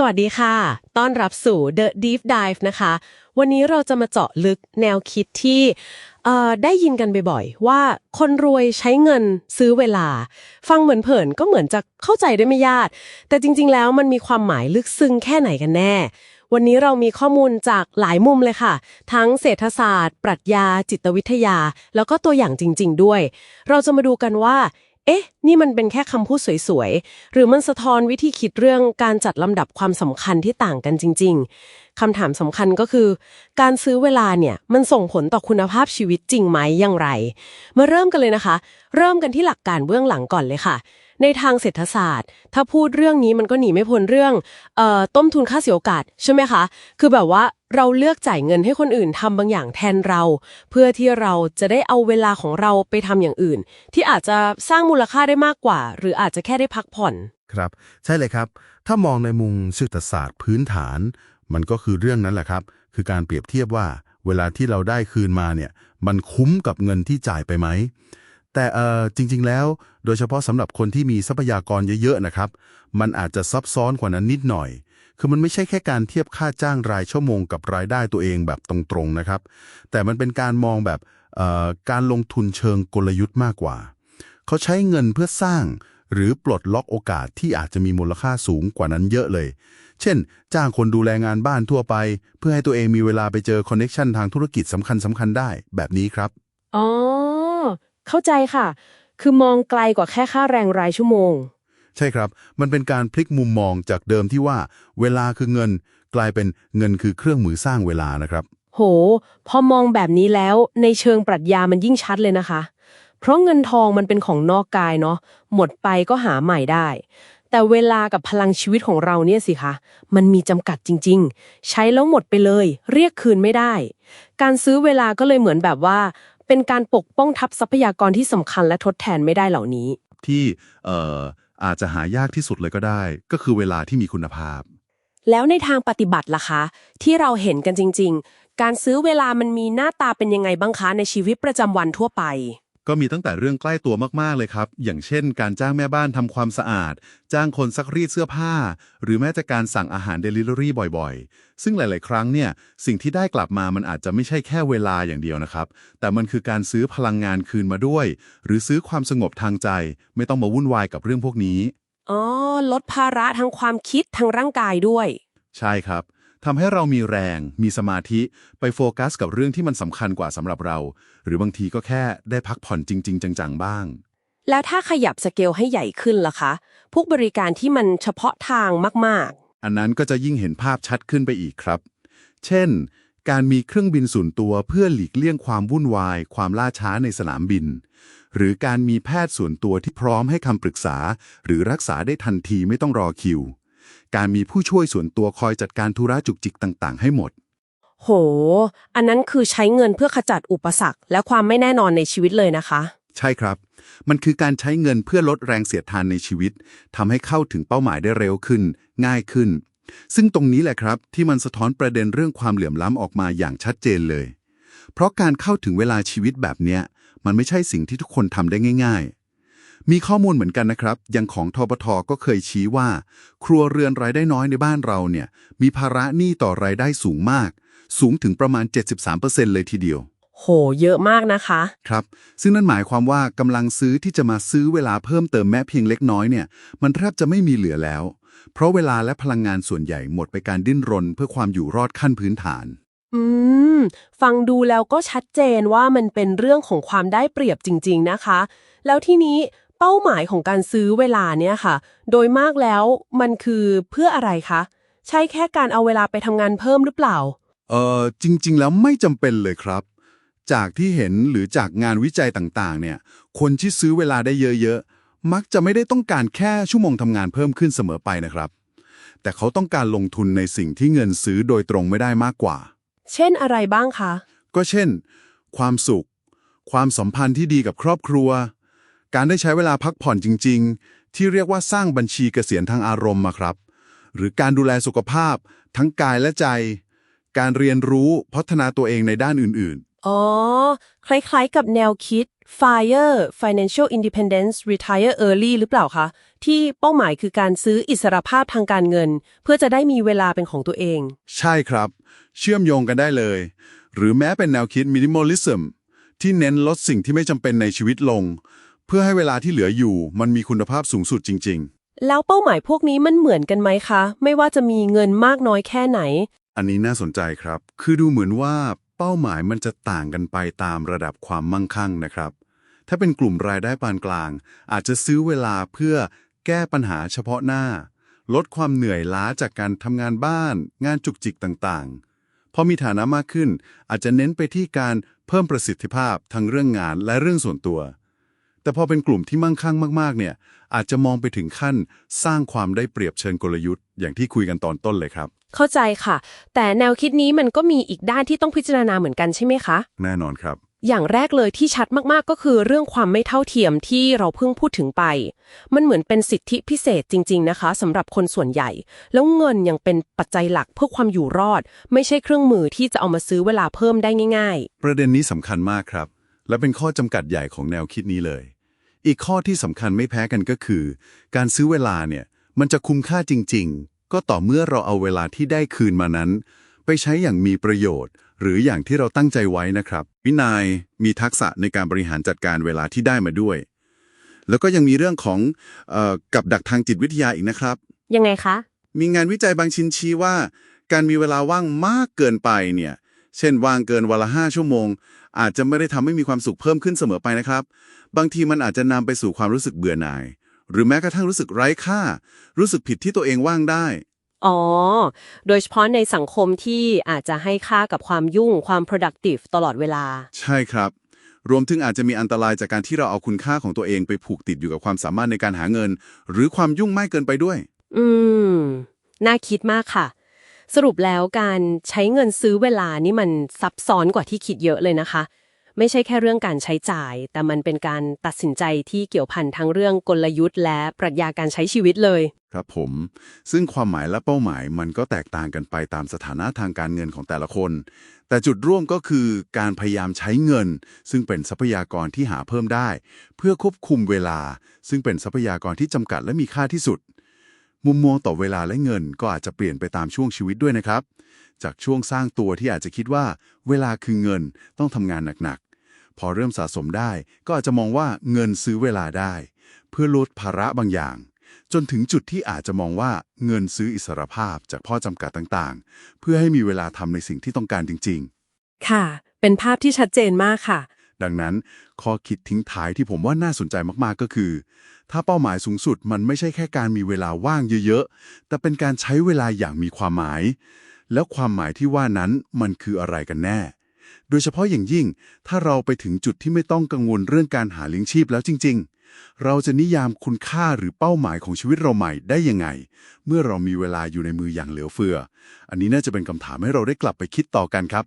สวัสดีค่ะ ต้อนรับสู่ The Deep Dive นะคะ วันนี้เราจะมาเจาะลึกแนวคิดที่ได้ยินกันบ่อยๆ ว่าคนรวยใช้เงินซื้อเวลา ฟังเหมือนเผินก็เหมือนจะเข้าใจได้ไม่ยาก แต่จริงๆ แล้วมันมีความหมายลึกซึ้งแค่ไหนกันแน่ วันนี้เรามีข้อมูลจากหลายมุมเลยค่ะ ทั้งเศรษฐศาสตร์ ปรัชญา จิตวิทยา แล้วก็ตัวอย่างจริง ๆ ด้วย เราจะมาดูกันว่า เอ๊ะ นี่มันเป็นแค่คำพูดสวยๆ หรือมันสะท้อนวิธีคิดเรื่องการจัดลำดับความสำคัญที่ต่างกันจริง ๆ คำถามสำคัญก็คือ การซื้อเวลาเนี่ย มันส่งผลต่อคุณภาพชีวิตจริงไหมอย่างไร มาเริ่มกันเลยนะคะ เริ่มกันที่หลักการเบื้องหลังก่อนเลยค่ะ ในทางเศรษฐศาสตร์ ถ้าพูดเรื่องนี้มันก็หนีไม่พ้นเรื่องเอ่อต้มทุนค่าเสียโอกาสใช่ไหมคะ คือแบบว่าเราเลือกจ่ายเงินให้คนอื่นทำบางอย่างแทนเรา เพื่อที่เราจะได้เอาเวลาของเราไปทำอย่างอื่น ที่อาจจะสร้างมูลค่าได้มากกว่า หรืออาจจะแค่ได้พักผ่อน ครับ ใช่เลยครับ ถ้ามองในมุมเศรษฐศาสตร์พื้นฐาน มันก็คือเรื่องนั้นแหละครับ คือการเปรียบเทียบว่าเวลาที่เราได้คืนมาเนี่ย มันคุ้มกับเงินที่จ่ายไปไหม แต่เออจริง ๆ แล้ว โดยเฉพาะสำหรับคนที่มีทรัพยากรเยอะๆนะครับ มันอาจจะซับซ้อนกว่านั้นนิดหน่อย คือมันไม่ใช่แค่การเทียบค่าจ้างรายชั่วโมงกับรายได้ตัวเองแบบตรงๆนะครับ แต่มันเป็นการมองแบบเอ่อการลงทุนเชิงกลยุทธ์มากกว่า เขาใช้เงินเพื่อสร้างหรือปลดล็อกโอกาสที่อาจจะมีมูลค่าสูงกว่านั้นเยอะเลย เช่น จ้างคนดูแลงานบ้านทั่วไป เพื่อให้ตัวเองมีเวลาไปเจอคอนเน็ชันทางธุรกิจสำคัญสำคัญๆได้แบบนี้ครับ อ๋อ เข้าใจค่ะ คือมองไกลกว่าแค่ค่าแรงรายชั่วโมง ใช่ครับ มันเป็นการพลิกมุมมองจากเดิมที่ว่า เวลาคือเงิน กลายเป็นเงินคือเครื่องมือสร้างเวลานะครับ โห พอมองแบบนี้แล้วในเชิงปรัชญามันยิ่งชัดเลยนะคะ เพราะเงินทองมันเป็นของนอกกายเนาะหมดไปก็หาใหม่ได้ แต่เวลากับพลังชีวิตของเราเนี่ยสิคะมันมีจำกัดจริง ๆ ใช้แล้วหมดไปเลย เรียกคืนไม่ได้ การซื้อเวลาก็เลยเหมือนแบบว่า เป็นการปกป้องทัพทรัพยากรที่สำคัญและทดแทนไม่ได้เหล่านี้ ที่เอ่ออาจจะหายากที่สุดเลยก็ได้ ก็คือเวลาที่มีคุณภาพ แล้วในทางปฏิบัติล่ะคะ ที่เราเห็นกันจริง ๆ การซื้อเวลามันมีหน้าตาเป็นยังไงบ้างคะในชีวิตประจำวันทั่วไป ก็มีตั้งแต่เรื่องใกล้ตัวมากๆเลยครับ อย่างเช่น การจ้างแม่บ้านทำความสะอาด จ้างคนซักรีดเสื้อผ้า หรือแม้แต่การสั่งอาหารเดลิเวอรี่บ่อยๆ ซึ่งหลาย ๆ ครั้งเนี่ยสิ่งที่ได้กลับมามันอาจจะไม่ใช่แค่เวลาอย่างเดียวนะครับ แต่มันคือการซื้อพลังงานคืนมาด้วย หรือซื้อความสงบทางใจ ไม่ต้องมาวุ่นวายกับเรื่องพวกนี้อ๋อลดภาระทางความคิดทางร่างกายด้วย ใช่ครับ ทำให้เรามีแรง มีสมาธิไปโฟกัสกับเรื่องที่มันสำคัญกว่าสำหรับเรา หรือบางทีก็แค่ได้พักผ่อนจริง ๆ จังๆ บ้าง แล้วถ้าขยับสเกลให้ใหญ่ขึ้นล่ะคะ พวกบริการที่มันเฉพาะทางมากอันนั้นก็จะยิ่งเห็นภาพชัดขึ้นไปอีกครับ เช่น การมีเครื่องบินส่วนตัวเพื่อหลีกเลี่ยงความวุ่นวาย ความล่าช้าในสนามบิน หรือการมีแพทย์ส่วนตัวที่พร้อมให้คำปรึกษา หรือรักษาได้ทันทีไม่ต้องรอคิว การมีผู้ช่วยส่วนตัวคอยจัดการธุระจุกจิกต่างๆ ให้หมดๆโห อันนั้นคือใช้เงินเพื่อขจัดอุปสรรค และความไม่แน่นอนในชีวิตเลยนะคะ ใช่ครับ มันคือการใช้เงินเพื่อลดแรงเสียดทานในชีวิตทำให้เข้าถึงเป้าหมายได้เร็วขึ้น ง่ายขึ้น ซึ่งตรงนี้แหละครับ ที่มันสะท้อนประเด็นเรื่องความเหลื่อมล้ำออกมาอย่างชัดเจนเลย เพราะการเข้าถึงเวลาชีวิตแบบเนี้ยมันไม่ใช่สิ่งที่ทุกคนทำได้ง่าย ๆ มีข้อมูลเหมือนกันนะครับ อย่างของทบทก็เคยชี้ว่า ครัวเรือนรายได้น้อยในบ้านเราเนี่ยมีภาระหนี้ต่อรายได้สูงมาก สูงถึงประมาณ 73%เลยทีเดียว โห เยอะมากนะคะ ครับ ซึ่งนั่นหมายความว่ากำลังซื้อที่จะมาซื้อเวลาเพิ่มเติมแม้เพียงเล็กน้อยเนี่ยมันแทบจะไม่มีเหลือแล้ว เพราะเวลาและพลังงานส่วนใหญ่หมดไปการดิ้นรน เพื่อความอยู่รอดขั้นพื้นฐาน อืม ฟังดูแล้วก็ชัดเจนว่ามันเป็นเรื่องของความได้เปรียบจริง ๆ นะคะ แล้วที่นี้ เป้าหมายของการซื้อเวลาเนี่ยค่ะ โดยมากแล้วมันคือเพื่ออะไรคะ ใช่แค่การเอาเวลาไปทำงานเพิ่มหรือเปล่า เออจริง ๆ แล้วไม่จำเป็นเลยครับ จากที่เห็นหรือจากงานวิจัยต่างๆ เนี่ย คนที่ซื้อเวลาได้เยอะๆ มักจะไม่ได้ต้องการแค่ชั่วโมงทำงานเพิ่มขึ้นเสมอไปนะครับ แต่เขาต้องการลงทุนในสิ่งที่เงินซื้อโดยตรงไม่ได้มากกว่า เช่นอะไรบ้างคะ ก็เช่น ความสุข ความสัมพันธ์ที่ดีกับครอบครัว การได้ใช้เวลาพักผ่อนจริง ๆ ที่เรียกว่าสร้างบัญชีเกษียณทางอารมณ์มาครับ หรือการดูแลสุขภาพ ทั้งกายและใจ การเรียนรู้พัฒนาตัวเองในด้านอื่นอ๋อ คล้ายๆ กับแนวคิด FIRE Financial Independence Retire Early หรือเปล่าคะ ที่เป้าหมายคือการซื้ออิสรภาพทางการเงิน เพื่อจะได้มีเวลาเป็นของตัวเอง ใช่ครับ เชื่อมโยงกันได้เลย หรือแม้เป็นแนวคิด minimalism ที่เน้นลดสิ่งที่ไม่จำเป็นในชีวิตลง เพื่อให้เวลาที่เหลืออยู่มันมีคุณภาพสูงสุดจริง แล้วเป้าหมายพวกนี้มันเหมือนกันไหมคะ ไม่ว่าจะมีเงินมากน้อยแค่ไหน ๆ อันนี้น่าสนใจครับ คือดูเหมือนว่าเป้าหมายมันจะต่างกันไปตามระดับความมั่งคั่งนะครับ ถ้าเป็นกลุ่มรายได้ปานกลาง อาจจะซื้อเวลาเพื่อแก้ปัญหาเฉพาะหน้า ลดความเหนื่อยล้าจากการทำงานบ้าน งานจุกจิกต่างๆ พอมีฐานะมากขึ้น อาจจะเน้นไปที่การเพิ่มประสิทธิภาพทั้งเรื่องงานและเรื่องส่วนตัว แต่พอเป็นกลุ่มที่มั่งคั่งมาก ๆ เนี่ย อาจจะมองไปถึงขั้นสร้างความได้เปรียบเชิงกลยุทธ์ อย่างที่คุยกันตอนต้นเลยครับ เข้าใจค่ะ แต่แนวคิดนี้มันก็มีอีกด้านที่ต้องพิจารณาเหมือนกันใช่ไหมคะ แน่นอนครับ อย่างแรกเลยที่ชัดมากๆ ก็คือเรื่องความไม่เท่าเทียมที่เราเพิ่งพูดถึงไป มันเหมือนเป็นสิทธิพิเศษจริง ๆ นะคะสำหรับคนส่วนใหญ่ แล้วเงินยังเป็นปัจจัยหลักเพื่อความอยู่รอด ไม่ใช่เครื่องมือที่จะเอามาซื้อเวลาเพิ่มได้ง่ายประเด็นนี้สำคัญมากครับ และเป็นข้อจำกัดใหญ่ของแนวคิดนี้เลย อีกข้อที่สำคัญไม่แพ้กันก็คือ การซื้อเวลาเนี่ยมันจะคุ้มค่าจริง ๆ ก็ต่อเมื่อเราเอาเวลาที่ได้คืนมานั้น ไปใช้อย่างมีประโยชน์ หรืออย่างที่เราตั้งใจไว้นะครับ วินัยมีทักษะในการบริหารจัดการเวลาที่ได้มาด้วย แล้วก็ยังมีเรื่องของเออกับดักทางจิตวิทยาอีกนะครับๆยังไงคะ มีงานวิจัยบางชิ้นชี้ว่า การมีเวลาว่างมากเกินไปเนี่ยเช่นว่างเกินวันละห้าชั่วโมง อาจจะไม่ได้ทำให้มีความสุขเพิ่มขึ้นเสมอไปนะครับ บางทีมันอาจจะนำไปสู่ความรู้สึกเบื่อหน่าย หรือแม้กระทั่งรู้สึกไร้ค่า รู้สึกผิดที่ตัวเองว่างได้ อ๋อ โดยเฉพาะในสังคมที่อาจจะให้ค่ากับความยุ่งความ productive ตลอดเวลา ใช่ครับ รวมถึงอาจจะมีอันตรายจากการที่เราเอาคุณค่าของตัวเองไปผูกติดอยู่กับความสามารถในการหาเงิน หรือความยุ่งมากเกินไปด้วย อืม น่าคิดมากค่ะ สรุปแล้วการใช้เงินซื้อเวลานี่มันซับซ้อนกว่าที่คิดเยอะเลยนะคะ ไม่ใช่แค่เรื่องการใช้จ่าย แต่มันเป็นการตัดสินใจที่เกี่ยวพันทั้งเรื่องกลยุทธ์ และปรัชญาการใช้ชีวิตเลย ครับผม ซึ่งความหมายและเป้าหมายมันก็แตกต่างกันไปตามสถานะทางการเงินของแต่ละคน แต่จุดร่วมก็คือการพยายามใช้เงิน ซึ่งเป็นทรัพยากรที่หาเพิ่มได้ เพื่อควบคุมเวลา ซึ่งเป็นทรัพยากรที่จำกัดและมีค่าที่สุด มุมมองต่อเวลาและเงินก็อาจจะเปลี่ยนไปตามช่วงชีวิตด้วยนะครับ จากช่วงสร้างตัวที่อาจจะคิดว่า เวลาคือเงินต้องทำงานหนักๆ พอเริ่มสะสมได้ก็อาจจะมองว่าเงินซื้อเวลาได้ เพื่อลดภาระบางอย่าง จนถึงจุดที่อาจจะมองว่าเงินซื้ออิสรภาพจากข้อจำกัดต่างๆ เพื่อให้มีเวลาทำในสิ่งที่ต้องการจริง ๆ ค่ะ เป็นภาพที่ชัดเจนมากค่ะ ดังนั้นข้อคิดทิ้งท้ายที่ผมว่าน่าสนใจมากๆก็คือ ถ้าเป้าหมายสูงสุดมันไม่ใช่แค่การมีเวลาว่างเยอะๆ แต่เป็นการใช้เวลาอย่างมีความหมาย แล้วความหมายที่ว่านั้นมันคืออะไรกันแน่ โดยเฉพาะอย่างยิ่ง ถ้าเราไปถึงจุดที่ไม่ต้องกังวลเรื่องการหาเลี้ยงชีพแล้วจริง ๆ เราจะนิยามคุณค่าหรือเป้าหมายของชีวิตเราใหม่ได้ยังไง เมื่อเรามีเวลาอยู่ในมืออย่างเหลือเฟือ อันนี้น่าจะเป็นคำถามให้เราได้กลับไปคิดต่อกันครับ